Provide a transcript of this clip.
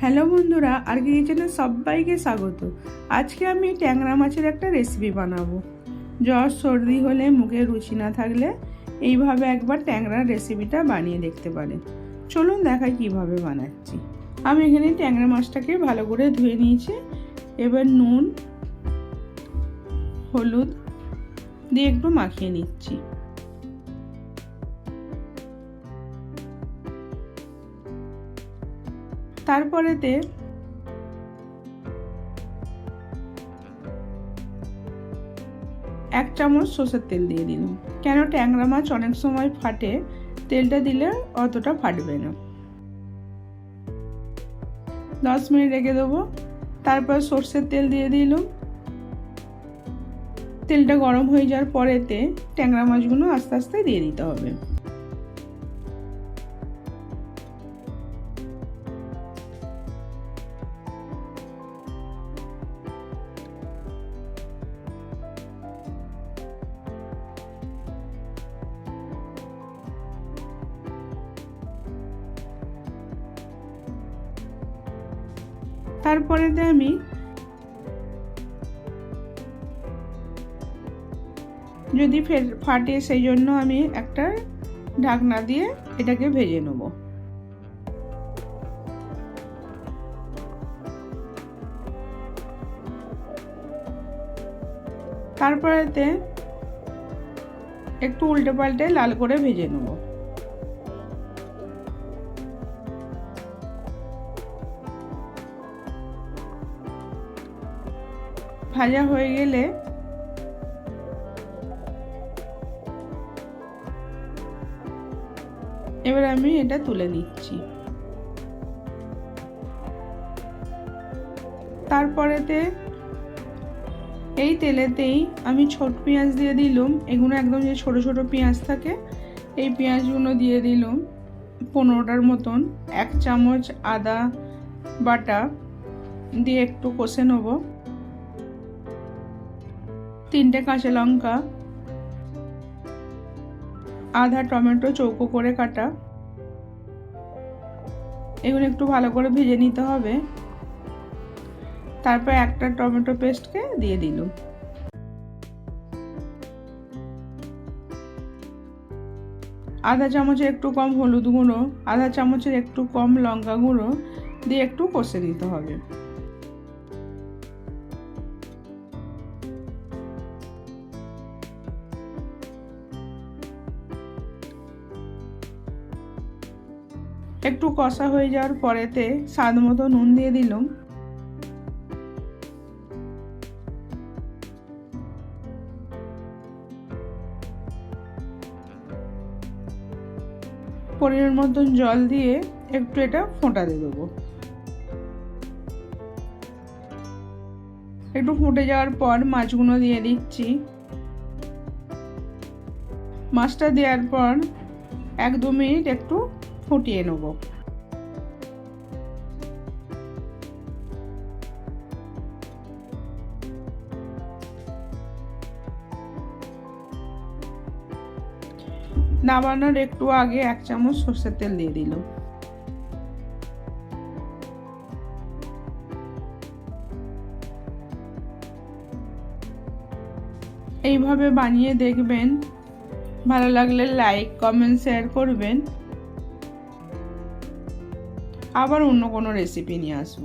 Hello বন্ধুরা আর কিচেনে সবাইকে স্বাগত। আজকে আমি ট্যাংরা মাছের একটা রেসিপি বানাবো। জ্বর, সর্দি হলে মুখে রুচি না থাকলে এইভাবে একবার ট্যাংরার রেসিপিটা বানিয়ে দেখতে পারেন। চলুন দেখাই কীভাবে বানাচ্ছি। আমি এখানে ট্যাংরা মাছটাকে ভালো করে ধুয়ে নিয়েছি। এবার নুন, হলুদ দিয়ে একটু মাখিয়ে নিচ্ছি। তারপরেতে এক চামচ সর্ষের তেল দিয়ে দিলাম। কেন ট্যাংরা মাছ অনেক সময় ফাটে, তেলটা দিলে অতটা ফাটবে না। দশ মিনিট রেখে দেবো। তারপর সর্ষের তেল দিয়ে দিলাম। তেলটা গরম হয়ে যাওয়ার পরেতে ট্যাংরা মাছগুলো আস্তে আস্তে দিয়ে দিতে হবে। তারপরেতে আমি যদি ফাটে সেই জন্য আমি একটা ঢাকনা দিয়ে এটাকে ভেজে নেব। তারপরেতে একটু উল্টে পাল্টে লাল করে ভেজে নেব। ভাজা হয়ে গেলে এবার আমি এটা তুলে নিচ্ছি। তারপরেতে এই তেলেতেই আমি ছোট পেঁয়াজ দিয়ে দিলাম। এগুলো একদম যে ছোট ছোট পেঁয়াজ থাকে, এই পেঁয়াজগুলো দিয়ে দিলাম পনেরোটার মতন। এক চামচ আদা বাটা দিয়ে একটু কষে নেব। তিনটে কাঁচা লঙ্কা, আধা টমেটো চৌকো করে কাটা। এগুলো একটু ভালো করে ভেজে নিতে হবে। তারপর একটা টমেটো পেস্টকে দিয়ে দিল। আধা চামচের একটু কম হলুদ গুঁড়ো, আধা চামচের একটু কম লঙ্কা গুঁড়ো দিয়ে একটু কষে দিতে হবে। একটু কষা হয়ে যাওয়ার পরেতে স্বাদ মতো নুন দিয়ে দিলাম। পরিমাণ মতন জল দিয়ে একটু এটা ফোঁটা দিয়ে দেবো। একটু ফুটে যাওয়ার পর মাছগুলো দিয়ে দিচ্ছি। মাছটা দেওয়ার পর এক দু মিনিট একটু ফুটিয়ে নেব। নামানোর একটু আগে এক চামচ সর্ষের তেল দিয়ে দিল। এইভাবে বানিয়ে দেখবেন। ভালো লাগলে লাইক, কমেন্ট, শেয়ার করবেন। আবার অন্য কোনো রেসিপি নিয়ে আসব।